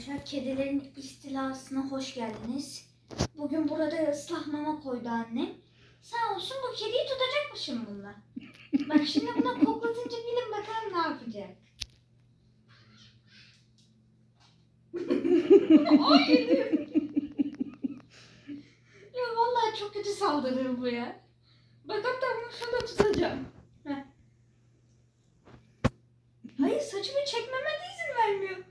arkadaşlar. Kedilerin istilasına hoş geldiniz. Bugün burada ıslah mama koydu annem. Sağ olsun bu kediyi tutacakmışım bununla. Bak şimdi buna koklatınca bilin bakalım ne yapacak. Hayır. ya vallahi çok kötü saldırır bu ya. Bak hatta bunu şurada tutacağım. Heh. Hayır saçımı çekmeme de izin vermiyor.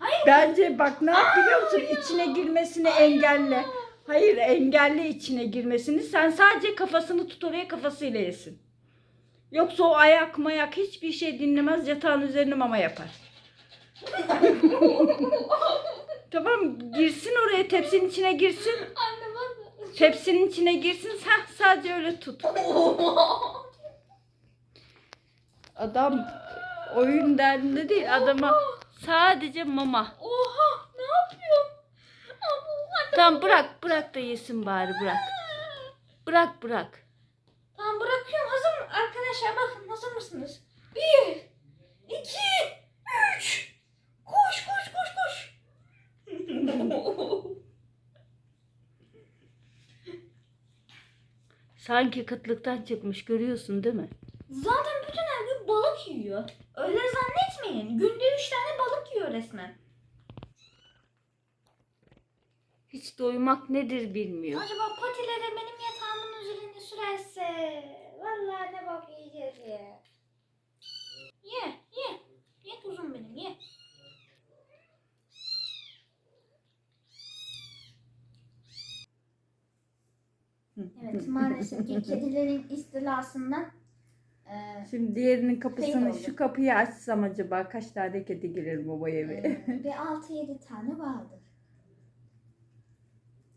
Hayır. Bence bak ne yap biliyor musun? İçine girmesini engelle. Hayır engelle içine girmesini. Sen sadece kafasını tut oraya kafasıyla yesin. Yoksa o ayak mayak hiçbir şey dinlemez yatağın üzerine mama yapar. Tamam girsin oraya tepsinin içine girsin. Anne bak. Tepsinin içine girsin sen sadece öyle tut. Adam oyun derdinde değil adama sadece mama. Oha ne yapıyor? Ama Tamam bırak bırak da yesin bari bırak. Bırak bırak. Tamam bırakıyorum. Hazır mı? Arkadaşlar bakın hazır mısınız? Bir, iki, üç. Koş koş koş koş. Sanki kıtlıktan çıkmış görüyorsun değil mi? Zaten bütün gün balık yiyor. Öyle zannetmeyin. Günde üç tane balık yiyor resmen. Hiç doymak nedir bilmiyor. Acaba patileri benim yatağımın üzerine sürerse. Vallahi ne bak yiyeceğiz ya. Ye ye. Ye kuzum benim ye. Evet maalesef ki kedilerin istilasından e, Şimdi diğerinin kapısını oldu. şu kapıyı açsam acaba kaç tane kedi girer baba eve? e, bir 6-7 tane vardır.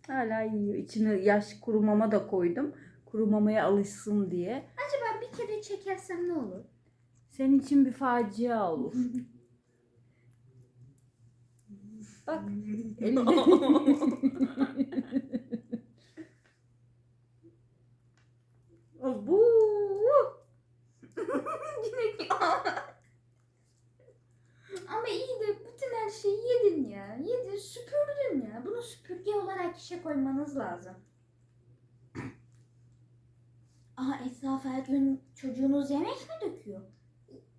Hala yiyor. İçine yaş kuru mama da koydum. Kuru mamaya alışsın diye. Acaba bir kedi çekersem ne olur? Senin için bir facia olur. Bak. Bu. Ama iyi de bütün her şeyi yedin ya. Yedin süpürdün ya. Bunu süpürge olarak işe koymanız lazım. Aha etrafa her gün çocuğunuz yemek mi döküyor?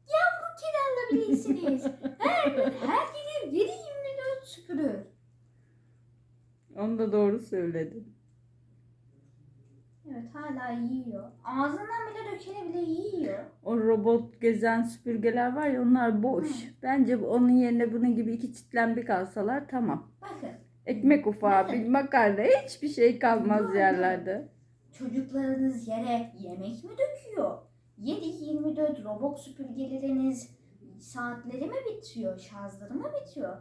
Yavru kedi alabilirsiniz. her gün her gelir 7-24 süpürür. Onu da doğru söyledin. Evet hala yiyor. Ağzından bile dökeni bile yiyor. O robot gezen süpürgeler var ya onlar boş. Hı. Bence onun yerine bunun gibi iki çitlenbik alsalar tamam. Bakın Ekmek ufağı, bir makarna hiçbir şey kalmaz Hı. yerlerde. çocuklarınız yere yemek mi döküyor? 7-24 robot süpürgeleriniz saatleri mi bitiyor? Şarjları mı bitiyor?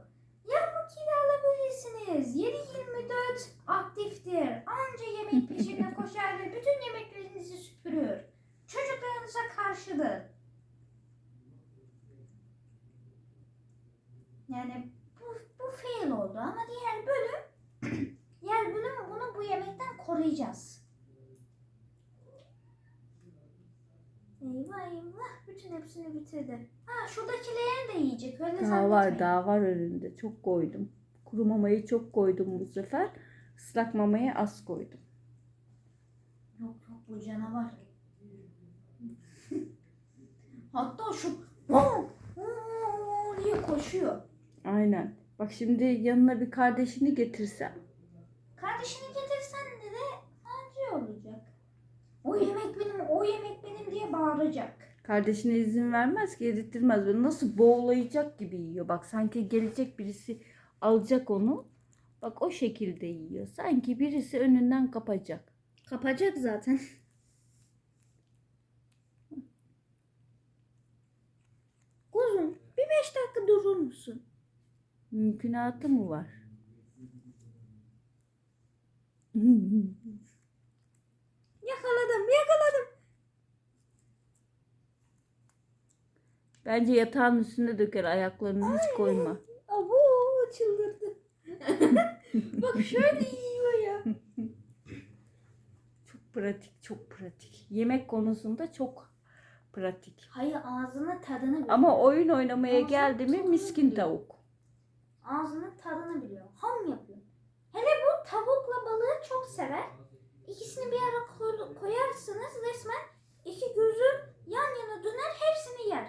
Yavru kiralabilirsiniz. 7-24 aktiftir. Anca yemek peşinde koşar ve bütün yemeklerinizi süpürür. Çocuklarınıza karşıdır. Yani bu, bu fail oldu ama diğer bölüm diğer bölüm bunu bu yemekten koruyacağız. Eyvah eyvah bütün hepsini bitirdi. Ha şuradakilerini de yiyecek öyle Daha var, daha var önünde. Çok koydum. Kuru mamayı çok koydum bu sefer. Islak mamayı az koydum. Yok yok bu canavar. Hatta şu "Oo, oo" diye koşuyor. Aynen. Bak şimdi yanına bir kardeşini getirsem. Kardeşini getirsen de de acı olacak. O yemek benim, o yemek benim diye bağıracak. Kardeşine izin vermez ki yedirtmez. Böyle nasıl boğulayacak gibi yiyor. Bak sanki gelecek birisi alacak onu. Bak o şekilde yiyor. Sanki birisi önünden kapacak. Kapacak zaten. Kuzum bir beş dakika durur musun? Mümkünatı mı var? Yakaladım yakaladım. Bence yatağın üstünde döker ayaklarını hiç koyma. Abo çıldırdı. Bak şöyle yiyor ya. Çok pratik, çok pratik. Yemek konusunda çok pratik. Hayır ağzına tadını Ama oyun oynamaya Ağzına geldi mi tadını miskin biliyor. tavuk. Ağzının tadını biliyor. Ham yapıyor. Hele bu tavukla balığı çok sever. İkisini bir ara koy- koyarsınız resmen iki gözü yan yana döner hepsini yer.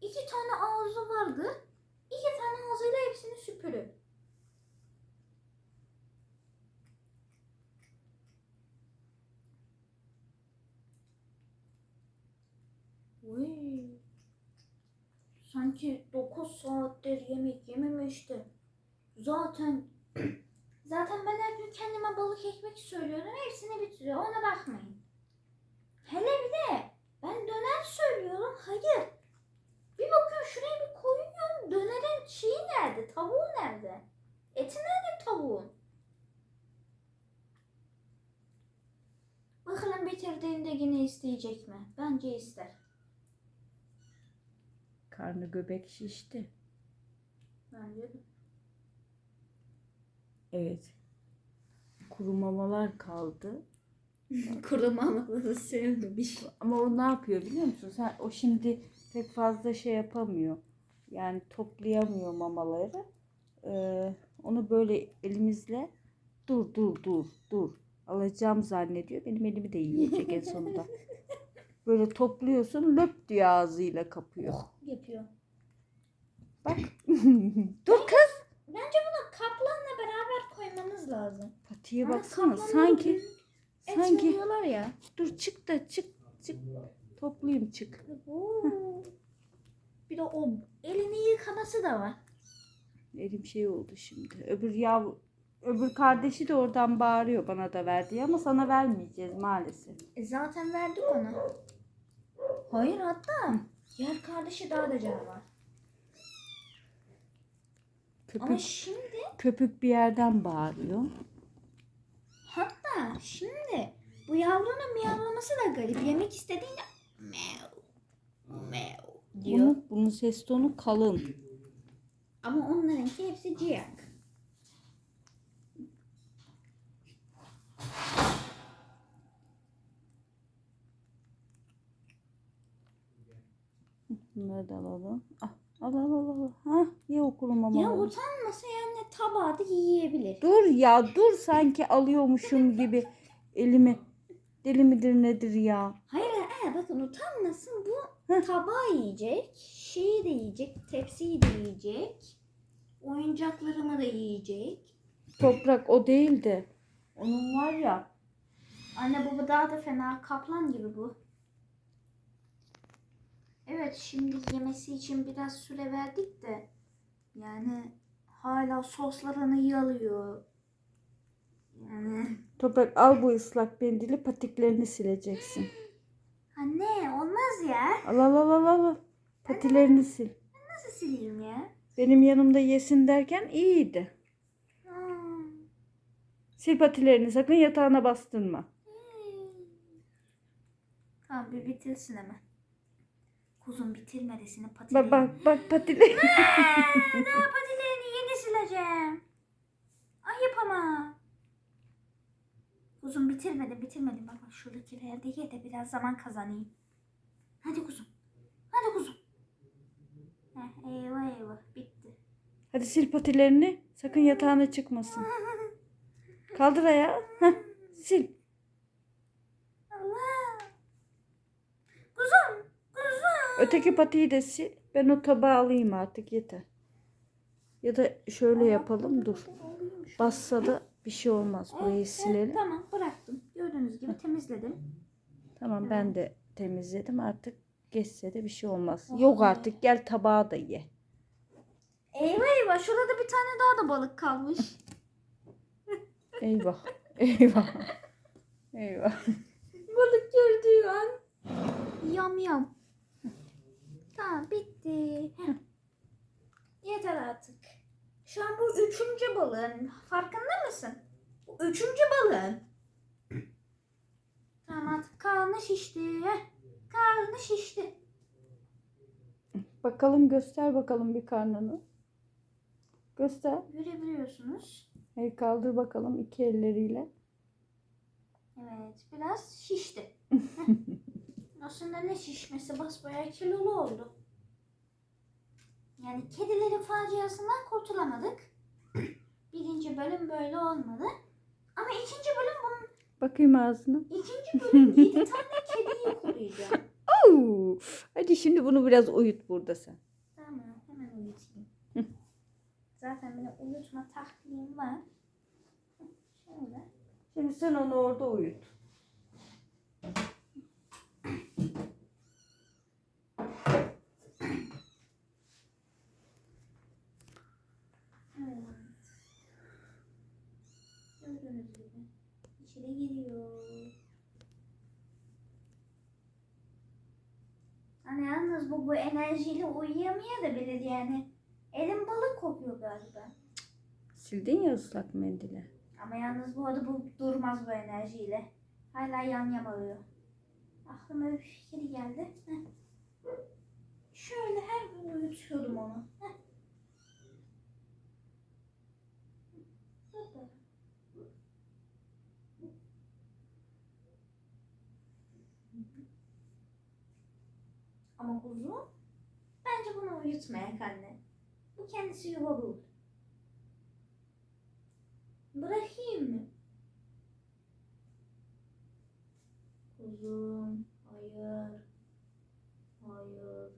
İki tane ağzı vardı. İki tane ağzıyla hepsini süpürür. Uy. Sanki 9 saattir yemek yememişti. Zaten zaten ben her gün kendime balık ekmek söylüyorum. Hepsini bitiriyor. Ona bakmayın. Hele bir de ben döner söylüyorum. Hayır. Bir bakıyorum şuraya bir koyuyorum. Dönerin şeyi nerede? Tavuğu nerede? Eti nerede tavuğun? Bakalım bitirdiğinde yine isteyecek mi? Bence ister. Karnı göbek şişti. Bence de. Evet. Kuru mamalar kaldı. Kurumaları sevmemiş. Ama o ne yapıyor biliyor musun? Sen o şimdi pek fazla şey yapamıyor. Yani toplayamıyor mamaları. Ee, onu böyle elimizle dur dur dur dur alacağım zannediyor. Benim elimi de yiyecek en sonunda. Böyle topluyorsun löp diye ağzıyla kapıyor. Yapıyor. Bak. dur kız. Bence bunu kaplanla beraber koymamız lazım. Patiye Ama baksana kaplanın sanki et sanki veriyorlar ya. dur çık da çık çık toplayayım çık. Oo. Bir de o elini yıkaması da var. Elim şey oldu şimdi. Öbür yav öbür kardeşi de oradan bağırıyor bana da ver diye ama sana vermeyeceğiz maalesef. E zaten verdik ona. Hayır hatta diğer kardeşi daha da canavar. Ama Köpük şimdi köpük bir yerden bağırıyor. hatta şimdi bu yavrunun miyavlaması da garip. Yemek istediğinde meow meow diyor. Bunun, bunun ses tonu kalın. Ama onlarınki hepsi ciyak. Bunları da alalım. Ah, al al al al. Ha, ye o kuru Ya mamaları. utanmasa yani tabağı da yiyebilir. Dur ya dur sanki alıyormuşum gibi elimi. Deli midir nedir ya? Hayır hayır bakın utanmasın bu tabağı yiyecek, şeyi de yiyecek, tepsiyi de yiyecek, oyuncaklarımı da yiyecek. Toprak o değil de. Onun var ya. Anne baba daha da fena kaplan gibi bu. Evet şimdi yemesi için biraz süre verdik de yani hala soslarını yalıyor. Yani Toprak al bu ıslak mendili patiklerini sileceksin. anne olmaz ya. Al al al al al. Patilerini sil. Nasıl sileyim ya? Benim yanımda yesin derken iyiydi. Hmm. Sil patilerini sakın yatağına bastırma. Tamam bir bitirsin hemen. Kuzum bitirmedesini patilerini. Bak bak bak patileri. Daha patilerini yeni sileceğim. Ayıp ama. Kuzum bitirmedim bitirmedim. Bak bak şuradakileri de ye de biraz zaman kazanayım. Hadi kuzum. Hadi kuzum. Heh, eyvah eyvah bitti. Hadi sil patilerini. Sakın yatağına çıkmasın. Kaldır ayağı. Heh, sil. Allah. Kuzum. Kuzum. Öteki patiyi de sil. Ben o tabağı alayım artık yeter. Ya da şöyle yapalım dur. Bassa da bir şey olmaz. Burayı Evet, silelim. tamam bıraktım. Gördüğünüz gibi temizledim. Tamam ben de temizledim artık. Geçse de bir şey olmaz. Oh Yok artık gel tabağı da ye. Eyvah eyvah şurada bir tane daha da balık kalmış. Eyvah. Eyvah. Eyvah. Balık gördüğü an yam yam. Tamam bitti. Yeter artık. Şu an bu üçüncü balığın. Farkında mısın? Bu üçüncü balığın. Tamam artık karnı şişti. Karnı şişti. Bakalım göster bakalım bir karnını. Göster. Görebiliyorsunuz. Hey kaldır bakalım iki elleriyle. Evet biraz şişti. Aslında ne şişmesi basbayağı kilolu oldu. Yani kedilerin faciasından kurtulamadık. Birinci bölüm böyle olmadı. Ama ikinci bölüm bunun Bakayım ağzına. ikinci bölüm yedi tane kediyi koruyacak. Oo. Hadi şimdi bunu biraz uyut burada sen. Tamam hemen uyutayım. Zaten benim uyutma taktiğim var. Şöyle. Şimdi sen onu orada uyut. İçeri giriyor. Hani yalnız bu bu enerjiyle uyuyamıyor da bilir yani. Elim balık kokuyor galiba. Sildin ya ıslak mendili. Ama yalnız bu arada bu durmaz bu enerjiyle. Hala yan yamalıyor. Aklıma bir fikir geldi. Heh. Şöyle her gün uyutuyordum onu. Heh. Ama kuzu bence bunu uyutmayak anne. Bu kendisi yuva bulur. Bırakayım mı? Kuzum, hayır. Hayır.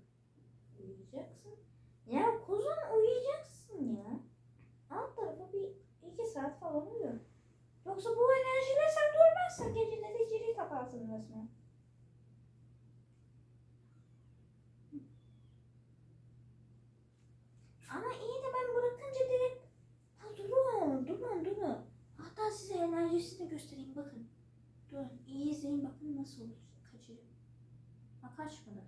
Uyuyacaksın. Ya kuzum uyuyacaksın ya. Alt tarafa bir iki saat falan uyu. Yoksa bu enerjiyle sen durmazsın. Geceleri ciri kaparsın resmen. Ama iyi de ben bırakınca direkt Ha durun, durun, durun. Hatta size enerjisini göstereyim bakın. Durun, iyi izleyin bakın nasıl olur. Kaçırıyor. Ha kaçmadı.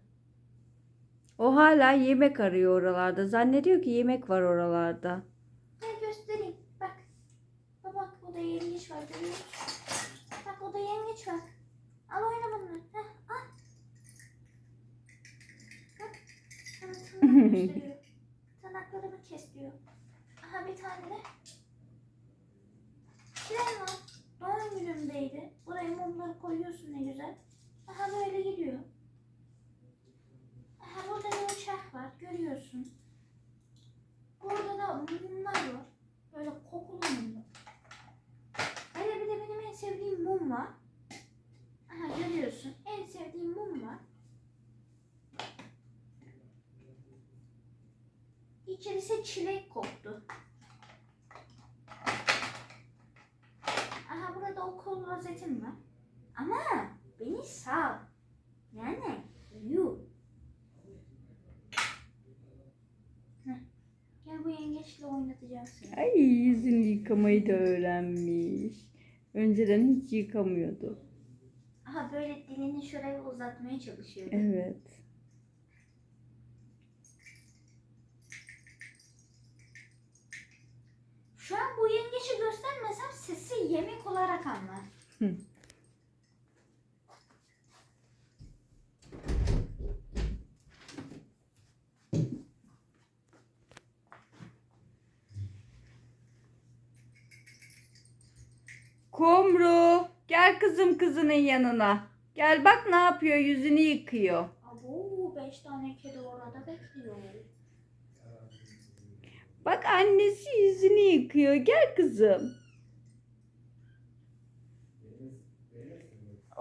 O hala yemek arıyor oralarda. Zannediyor ki yemek var oralarda. Gel göstereyim. Bak. Bak bak burada yengeç var görüyor musun? Bak burada yengeç var. Al oyna bununla. Heh, al. Bak. Sana tırnak gösteriyor. Tırnaklarımı kes diyor. Aha bir tane de. Tren var. Doğum günümdeydi. Buraya mumları koyuyorsun ne güzel. Aha böyle gidiyor. Aha burada bir uçak var. Görüyorsun. Burada da mumlar var. Böyle kokulu mumlar. Hele bir de benim en sevdiğim mum var. Aha görüyorsun. En sevdiğim mum var. İçerisi çilek koktu. Aha burada okul rozetim var. Ama beni sağ. Yani uyu. Gel bu yengeçle oynatacağım seni. Ay yüzünü yıkamayı da öğrenmiş. Önceden hiç yıkamıyordu. Aha böyle dilini şuraya uzatmaya çalışıyor. Evet. Şu an bu yengeçi göstermesem sesi yemek olarak anlar. Hı. Kumru, gel kızım kızının yanına. Gel bak ne yapıyor, yüzünü yıkıyor. Abo beş tane kedi orada bekliyor. Bak annesi yüzünü yıkıyor. Gel kızım.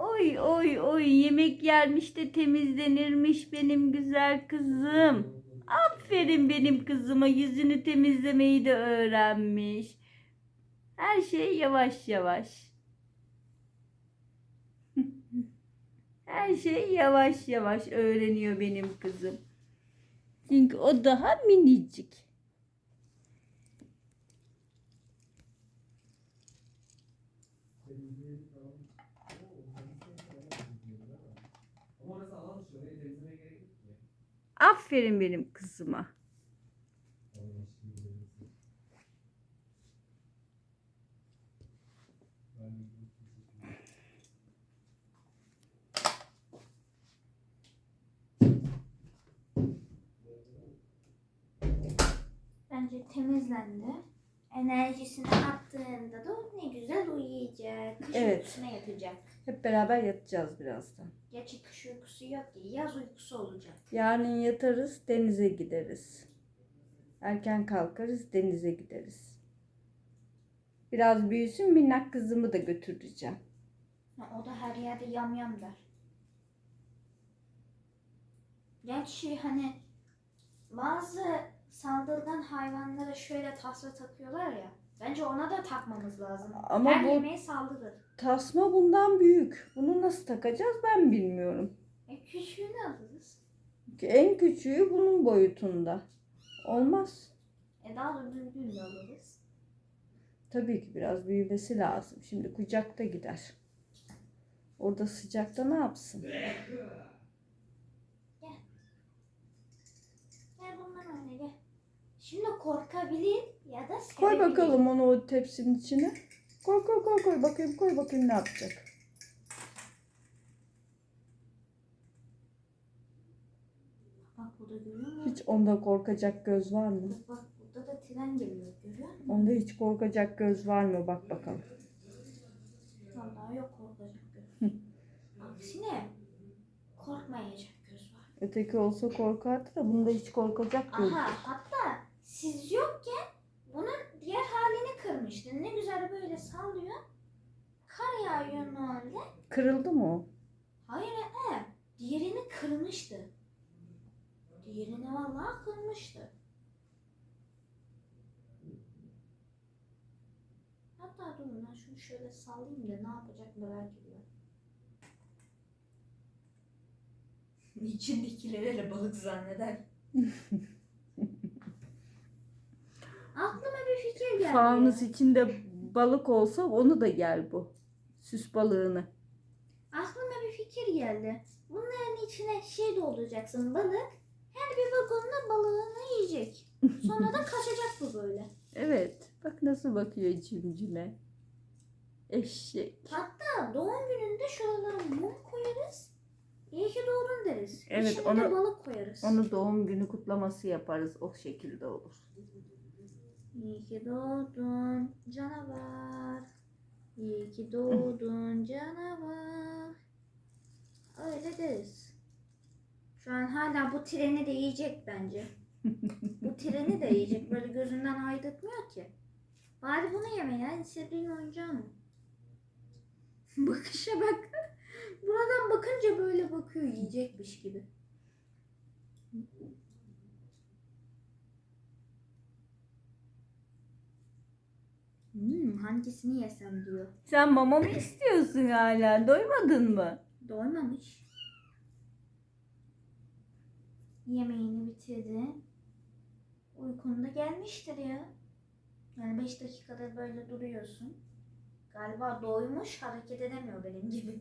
Oy oy oy yemek yermiş de temizlenirmiş benim güzel kızım. Aferin benim kızıma yüzünü temizlemeyi de öğrenmiş. Her şey yavaş yavaş. Her şey yavaş yavaş öğreniyor benim kızım. Çünkü o daha minicik. Aferin benim kızıma. Bence temizlendi. Enerjisini attığında da ne güzel uyuyacak. Kış Evet. uykusuna yatacak. Hep beraber yatacağız birazdan. Gerçi kış uykusu yok ki. Yaz uykusu olacak. Yarın yatarız, denize gideriz. Erken kalkarız denize gideriz. Biraz büyüsün minnak kızımı da götüreceğim. O da her yerde yam yam der. Gerçi hani bazı saldırgan hayvanlara şöyle tasma takıyorlar ya. Bence ona da takmamız lazım. Ama her bu- yemeğe saldırır. Tasma bundan büyük. Bunu nasıl takacağız ben bilmiyorum. E küçüğünü alırız. En küçüğü bunun boyutunda. Olmaz. E daha da büyüğünü alırız. Tabii ki biraz büyümesi lazım. Şimdi kucakta gider. Orada sıcakta ne yapsın? Gel bundan öyle gel. Şimdi korkabilir ya da Koy sevebilir. bakalım onu o tepsinin içine. Koy koy koy koy bakayım koy bakayım ne yapacak. Bak burada görüyor musun? Hiç onda korkacak göz var mı? Bak, bak burada da tren geliyor görüyor musun? Onda hiç korkacak göz var mı? Bak bakalım. Vallahi yok korkacak göz. Aksine korkmayacak göz var. Öteki olsa korkardı da bunda hiç korkacak göz. Aha hatta siz yokken bunun diğer halini kırmıştı. Ne güzel böyle sallıyor. Kar yağıyor normalde. Kırıldı mı o? Hayır e, diğerini kırmıştı. Diğerini vallahi kırmıştı. Hatta durun ben şunu şöyle sallayayım da ne yapacak merak ediyorum. İçindekileri de balık zanneder. Aklıma bir fikir geldi. Ya. içinde balık olsa onu da yer bu. Süs balığını. Aklıma bir fikir geldi. Bunların içine şey dolduracaksın balık. Her bir vagonla balığını yiyecek. Sonra da kaçacak bu böyle. Evet. Bak nasıl bakıyor cimcime. Eşek. Hatta doğum gününde şuralara mum koyarız. İyi ki doğdun deriz. Evet, İçine onu- de balık koyarız. Onu doğum günü kutlaması yaparız. O şekilde olur. İyi ki doğdun canavar. İyi ki doğdun canavar. Öyle deriz. Şu an hala bu treni de yiyecek bence. bu treni de yiyecek. Böyle gözünden aydırtmıyor ki. Bari bunu yeme ya. İstediğin oyuncağı mı? Bakışa bak. Buradan bakınca böyle bakıyor yiyecekmiş gibi. Hmm, hangisini yesem diyor. Sen mama mı istiyorsun hala? Doymadın mı? Doymamış. Yemeğini bitirdi. Uykun da gelmiştir ya. Yani 5 dakikadır böyle duruyorsun. Galiba doymuş hareket edemiyor benim gibi.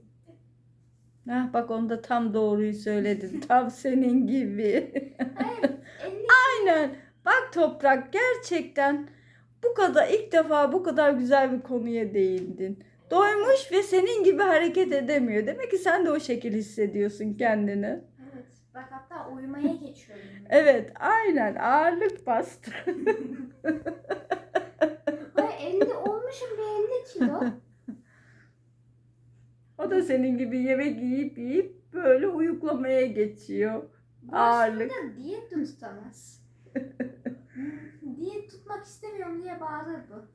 Hah, bak onda tam doğruyu söyledin. tam senin gibi. Hayır 50 Aynen. Bak Toprak gerçekten bu kadar ilk defa bu kadar güzel bir konuya değindin. Doymuş ve senin gibi hareket edemiyor. Demek ki sen de o şekil hissediyorsun kendini. Evet. Bak hatta uyumaya geçiyorum. Evet, aynen ağırlık bastı. Hayır 50 olmuşum bir 50 kilo. O da senin gibi yemek yiyip yiyip böyle uyuklamaya geçiyor. Bu Ağırlık. aslında diyet tutamaz. Tutmak istemiyorum diye bağırır bu.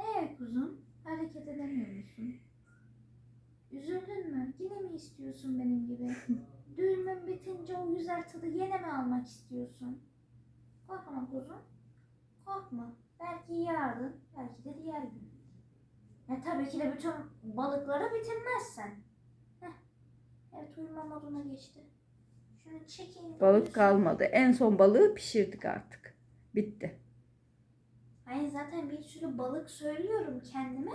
Ee kuzum, hareket edemiyor musun? Üzüldün mü? Yine mi istiyorsun benim gibi? Düğümün bitince o güzel tadı yine mi almak istiyorsun? Korkma kuzum. Korkma. Belki yarın, belki de diğer gün. Ya tabii ki de bütün balıkları bitirmezsen. Heh. Evet uyuma moduna geçti. Balık kalmadı. En son balığı pişirdik artık. Bitti. Hayır zaten bir sürü balık söylüyorum kendime.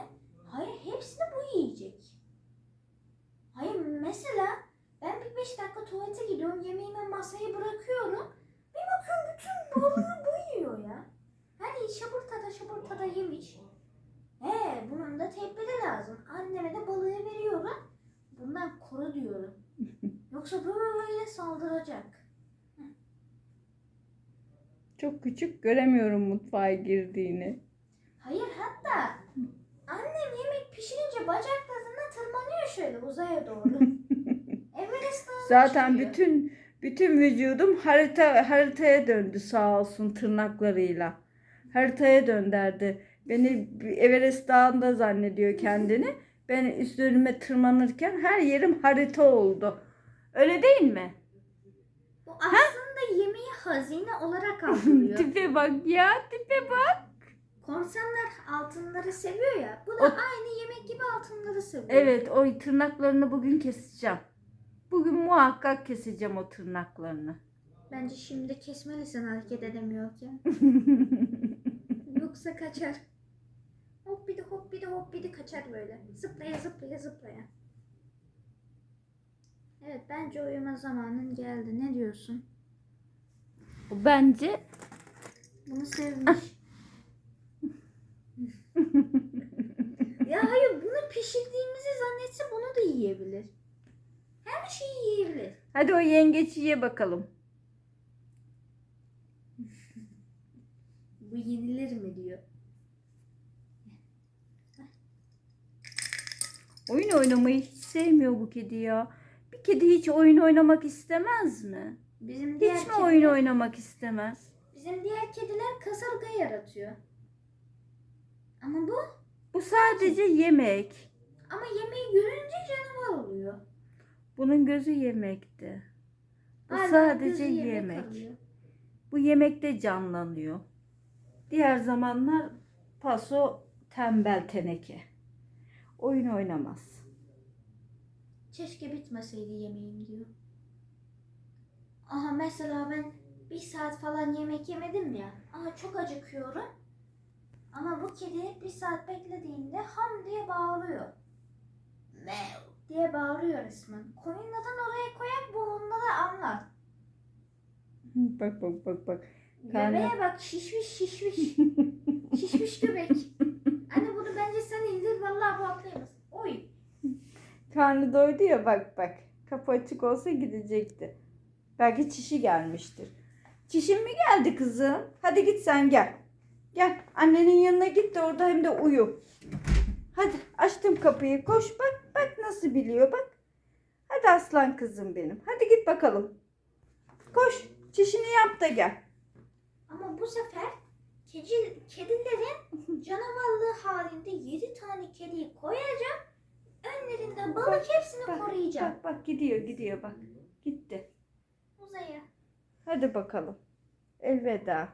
Hayır hepsini bu yiyecek. Hayır mesela ben bir beş dakika tuvalete gidiyorum. Yemeğimi masaya bırakıyorum. Bir bakıyorum bütün balığı bu yiyor ya. Hani şabırtada şabırtada yemiş. He bunun da tedbiri lazım. Anneme de balığı veriyorum. Bundan koru diyorum. Yoksa böyle saldıracak. Çok küçük göremiyorum mutfağa girdiğini. Hayır hatta annem yemek pişirince bacaklarına tırmanıyor şöyle uzaya doğru. Everest Zaten çıkıyor. bütün Bütün vücudum harita haritaya döndü sağ olsun tırnaklarıyla. Haritaya dönderdi. Beni Everest Dağı'nda zannediyor kendini. Ben üstüme tırmanırken her yerim harita oldu. Öyle değil mi? Bu aslında yemeği hazine olarak algılıyor. tipe bak ya tipe bak. Korsanlar altınları seviyor ya. Bu da O- aynı yemek gibi altınları seviyor. Evet o tırnaklarını bugün keseceğim. Bugün muhakkak keseceğim o tırnaklarını. Bence şimdi kesmelisin hareket edemiyorken. Yoksa kaçar. Hop bir de hop bir de hop bir de kaçar böyle. Zıplaya zıplaya zıplaya. Evet bence uyuma zamanın geldi. Ne diyorsun? Bence Bunu sevmiş. ya hayır bunu pişirdiğimizi zannetse bunu da yiyebilir. Her şeyi yiyebilir. hadi o yengeçi ye bakalım. Bu yenilir mi diyor. Oyun oynamayı hiç sevmiyor bu kedi ya. Kedi hiç oyun oynamak istemez mi? Bizim diğer Hiç mi kediler- oyun oynamak istemez? Bizim diğer kediler kasırga yaratıyor. Ama bu Bu sadece yemek. ama yemeği görünce canavar oluyor. Bunun gözü yemekti. Bu Hala sadece yemek yemek. Bu yemekte canlanıyor. Diğer zamanlar paso tembel teneke. Oyun oynamaz. Keşke bitmeseydi yemeğim diyor. Aha mesela ben bir saat falan yemek yemedim ya. Aha çok acıkıyorum. Ama bu kedi bir saat beklediğinde ham diye bağırıyor. Meow diye bağırıyor resmen. Koyun neden oraya koyak bu onları anlar. Bak bak bak bak. Bebeğe bak şişmiş şişmiş. şişmiş göbek. Anne bunu bence sen indir vallahi bu atlayamaz. Oy. Karnı doydu ya bak bak. Kapı açık olsa gidecekti. Belki çişi gelmiştir. Çişin mi geldi kızım? Hadi git sen gel. Gel annenin yanına git de orada hem de uyu. Hadi açtım kapıyı koş bak bak nasıl biliyor bak. Hadi aslan kızım benim. Hadi git bakalım. Koş çişini yap da gel. Ama bu sefer kedi, kedilerin canavarlığı halinde 7 tane kediyi koyacağım. Önlerinde balık Bak, hepsini Bak, koruyacağım. bak bak gidiyor gidiyor bak. Gitti. Uzaya. Hadi bakalım. Elveda.